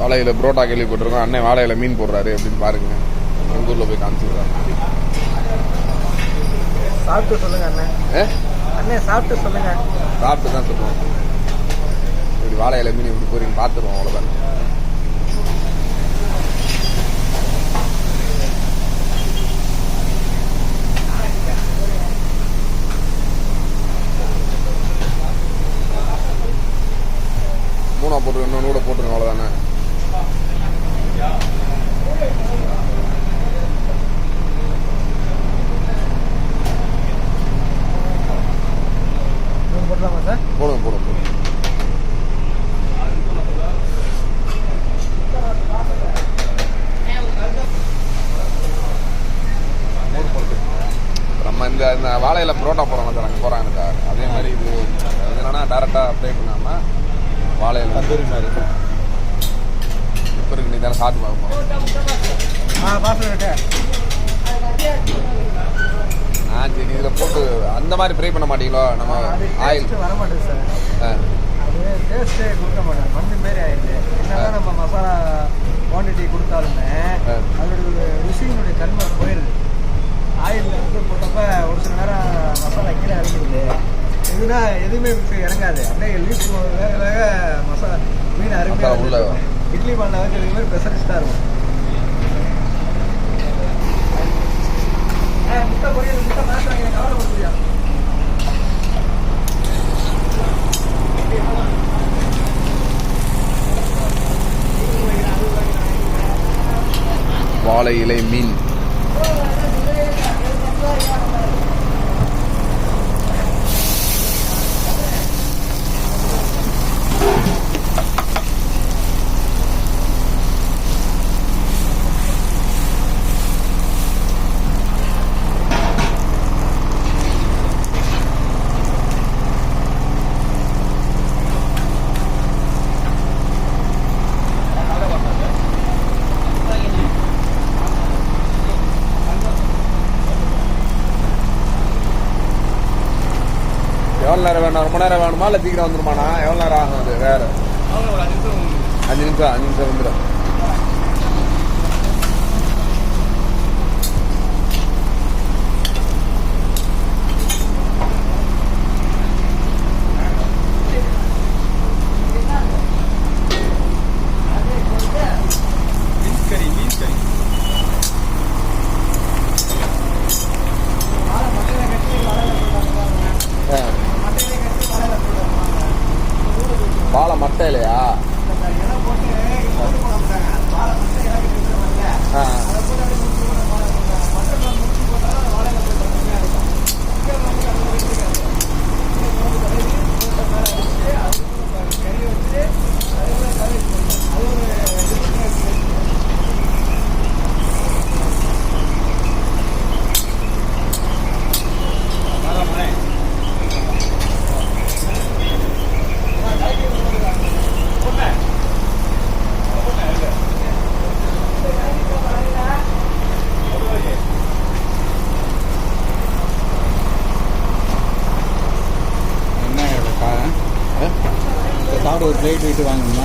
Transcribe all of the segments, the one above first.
வாழையில புரோட்டா கேள்விப்பட்டிருக்கோம். அண்ணன் வாழையில மீன் போடுறாரு அப்படின்னு பாருங்க. எங்கள் ஊரில் போய் காமிச்சிருக்காங்க சாப்பிட்டு சொல்லுங்க அண்ணன் ஏ? அண்ணே சாப்பிட்டு சொல்லுங்க. சாப்பிட்டு தான் சொல்லுவோம். இப்படி வாழையில மீன் இப்படி போறீங்க பார்த்துருவோம் அவ்வளோதான் வாழையில புரோட்டா போடுறாங்க சார் அங்கே போகிறாங்க சார். அதே மாதிரி இது அது என்னன்னா டேரெக்டாக அப்ளை பண்ணாமல் வாழையில தந்தூரி மாதிரி. இப்போ இருக்கு நீ தானே சாப்பிட்டு பார்ப்போம் ஆ சரி இதில் போட்டு அந்த மாதிரி ஃப்ரை பண்ண மாட்டீங்களோ? நம்ம ஆயில் வர மாட்டேது சார். டேஸ்ட்டே கொடுக்க மாட்டேன் மண்ணு மாரி ஆயிடுது. என்னதான் நம்ம மசாலா குவான்டிட்டி கொடுத்தாலுமே. அதோட ருசியினுடைய தன்மை போயிடுது. ஆயிலில் வந்து போட்டப்ப ஒரு சில நேரம் மசாலா கீழே இறங்கிடுது. இதுனா எதுவுமே இறங்காது. அப்படியே லீஃப் வேக வேக மசாலா மீன் அருமையாக. இட்லி பண்ண வச்சு மாதிரி ஸ்பெஷலிஸ்டாக இருக்கும். நேரம் வேணும்? ரொம்ப நேரம் வேணுமா? இல்லை சீக்கிரம் வந்துருமாண்ணா? எவ்வளோ நேரம் ஆகும் அது? வேற. அஞ்சு நிமிஷம். அஞ்சு நிமிஷம் வந்துடும் ஆ. வாழை மட்டை இல்லையா ஆ என்ன இருக்கா ஆ? சாப்பிட பிளேட் விட்டு வாங்கணுமா?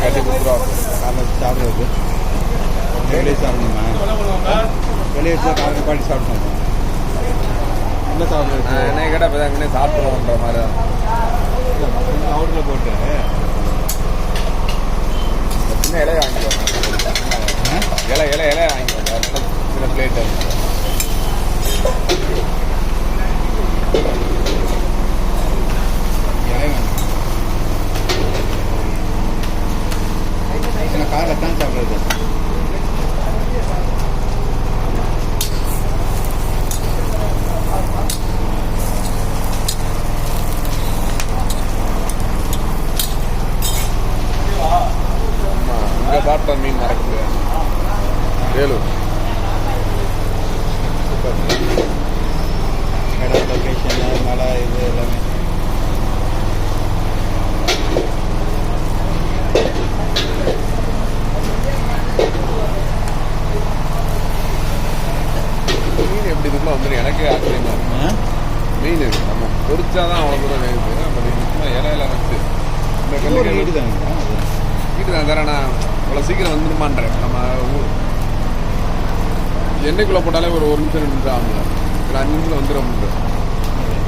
கட்டி கொடுத்துருவா. காலைல சாப்பிட்றது. வெளியே சாப்பிடணுமா? வெளியே காலையில் பாட்டி சாப்பிட்டோம் இல்லை சாப்பிட்றது? என்ன கேட்டால் இப்போ தான். சாப்பிட்ருவோன்ற மாதிரி. அவுட்டில் போட்டு. சின்ன இலையை வாங்கிக்கோங்க இலை இலை இலையை வாங்கிக்கோங்க சின்ன பிளேட்டு சின்ன காரில் தான் சாப்பிட்றது இங்கே சாப்பிட்ட மீன் மறக்க முடியாது. வேலூர் இடம் லொக்கேஷன் மழை இது எல்லாமே மீன் எப்படி இருக்குமோ வந்து எனக்கே ஆச்சரியமா இருக்கு ஆ? மீன் நம்ம பொரிச்சாதான் அவ்வளோ தூரம் வேகுது. பட் சும்மா இலையில வச்சு. இந்த ஒரு கல்லுக்கு வீடு அது ரைட்டு தான் சார் ஆனால் இவ்வளோ சீக்கிரம் வந்துருமான்றேன் நம்ம எண்ணெய்க்குள்ளே போட்டாலே ஒரு ஒரு நிமிஷம் ரெண்டு நிமிஷம் ஆகுங்க ஒரு அஞ்சு நிமிஷம் வந்துடும்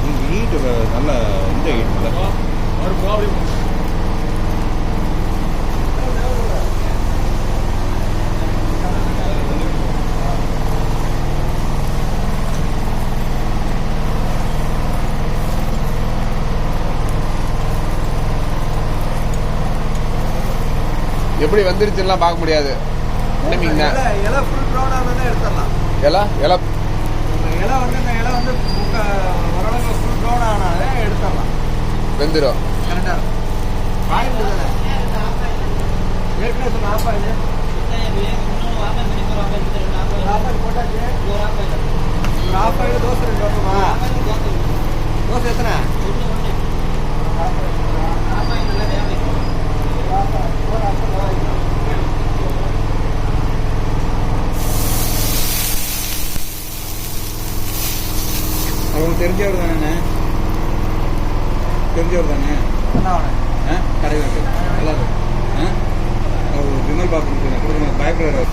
இது ஹீட் நல்ல இந்த ஹீட் இல்லை எப்படி வந்துருச்சுலாம் பார்க்க முடியாது. டைமிங் தான் இலை ஃபுல் ப்ரௌன் ஆனதான் எடுத்துடலாம். இலை? இலை? இலை வந்து இந்த இலை வந்து ஓரளவுக்கு ஃபுல் ப்ரௌன் ஆனாலே எடுத்துடலாம். வெந்துடும் கரெக்டாக இருக்கும். ஏற்கனவே சொன்ன ஆயில் போட்டாச்சு. ஒரு தோசை ரெண்டு வருமா தோசை எத்தனை? அவங்க தெரிஞ்சவர் தானே தெரிஞ்சவர் தானே கடையில் நல்லா இருக்கு விமல் பாபு கொடுக்கணும் பயப்படுறாரு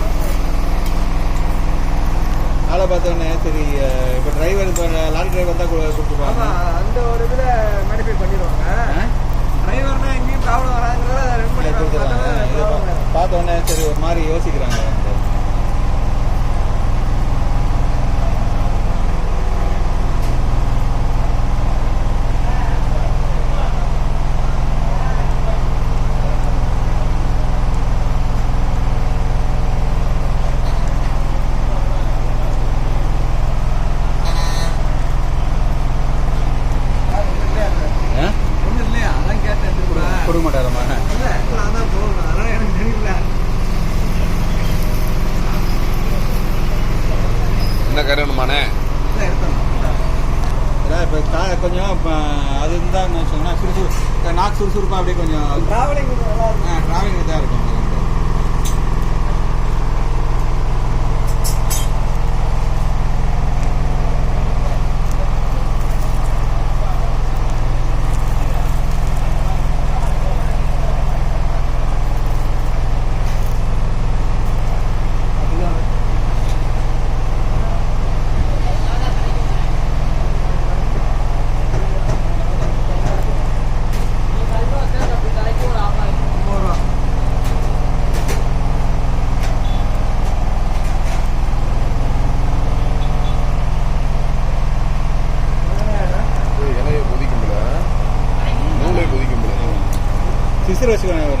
ஆளை பார்த்தோன்னே சரி இப்போ டிரைவர் இப்போ லாரி டிரைவர் தான் கொடுத்துருப்பாங்க அந்த ஒரு இதில் மாடிஃபை பண்ணிடுவாங்க. டிரைவர்னா எங்கேயும் ப்ராப்ளம் வராங்கிறத ரெண்டு மணி ப்ராப்ளம் பார்த்த உடனே சரி ஒரு மாதிரி யோசிக்கிறாங்க ஆ? ஒன்றும் இல்லையா அதான் கேட்டேன் திரும்ப கொடுக்க மாட்டாரம்மா இல்லை நான் தான் போகணும் அதெல்லாம் எனக்கு தெரியல என்ன கருணுமானே இல்லை எடுத்துடலாம் ஏன்னா இப்போ கா கொஞ்சம் இப்போ அது இருந்தால் நான் சொன்னால் சுறுசுறு நாக்கு சுறுசுறுப்பாக அப்படியே கொஞ்சம் டிராவலிங் Centro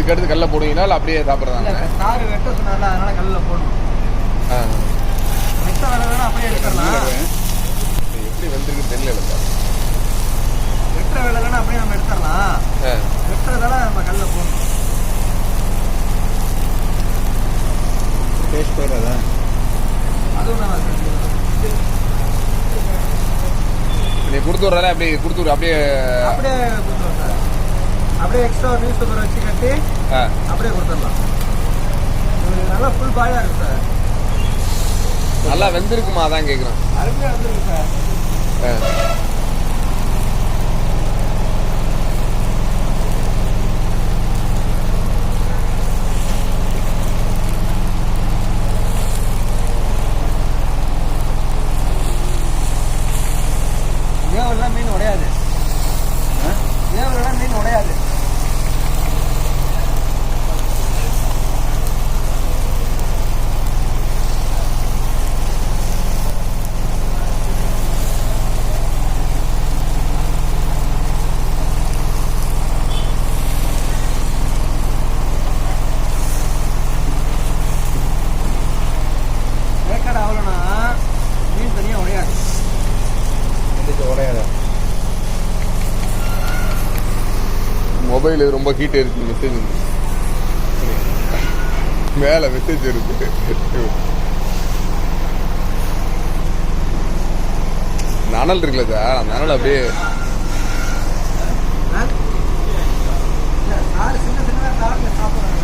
இதுக்கு அடுத்து கல்ல போடுவீங்களா இல்லை அப்படியே இல்லை சாப்பிட்றதாங்க சாறு வெட்ட சொன்னால அதனால கல்லில் போடணும். ஆ. வேலை வேணா அப்படியே எடுத்துடலாம். எப்படி வந்திருக்குன்னு தெரியல சார் வெட்டுற வேலை வேணா அப்படியே நம்ம எடுத்துடலாம். வெட்டுறதால நம்ம கல்லில் போடணும். டேஸ்ட் போயிடாதா அதுவும் நான் நீ கொடுத்து விட்றதால அப்படியே கொடுத்து அப்படியே அப்படியே அப்படியே எக்ஸ்ட்ரா நியூஸ் பேப்பர் வச்சு கட்டி அப்படியே கொடுத்துடலாம். நல்லா ஃபுல் பாயாக இருக்கு சார் நல்லா வெந்திருக்குமா அதான் கேட்குறேன் அருமையாக வந்துருக்கு சார் மெயில் ரொம்ப ஹீட் இருக்கு மெசேஜ் மேல மெசேஜ் இருக்கு. நனல் இருக்குல்ல சார் அந்த நனல் அப்படியே சின்ன சின்ன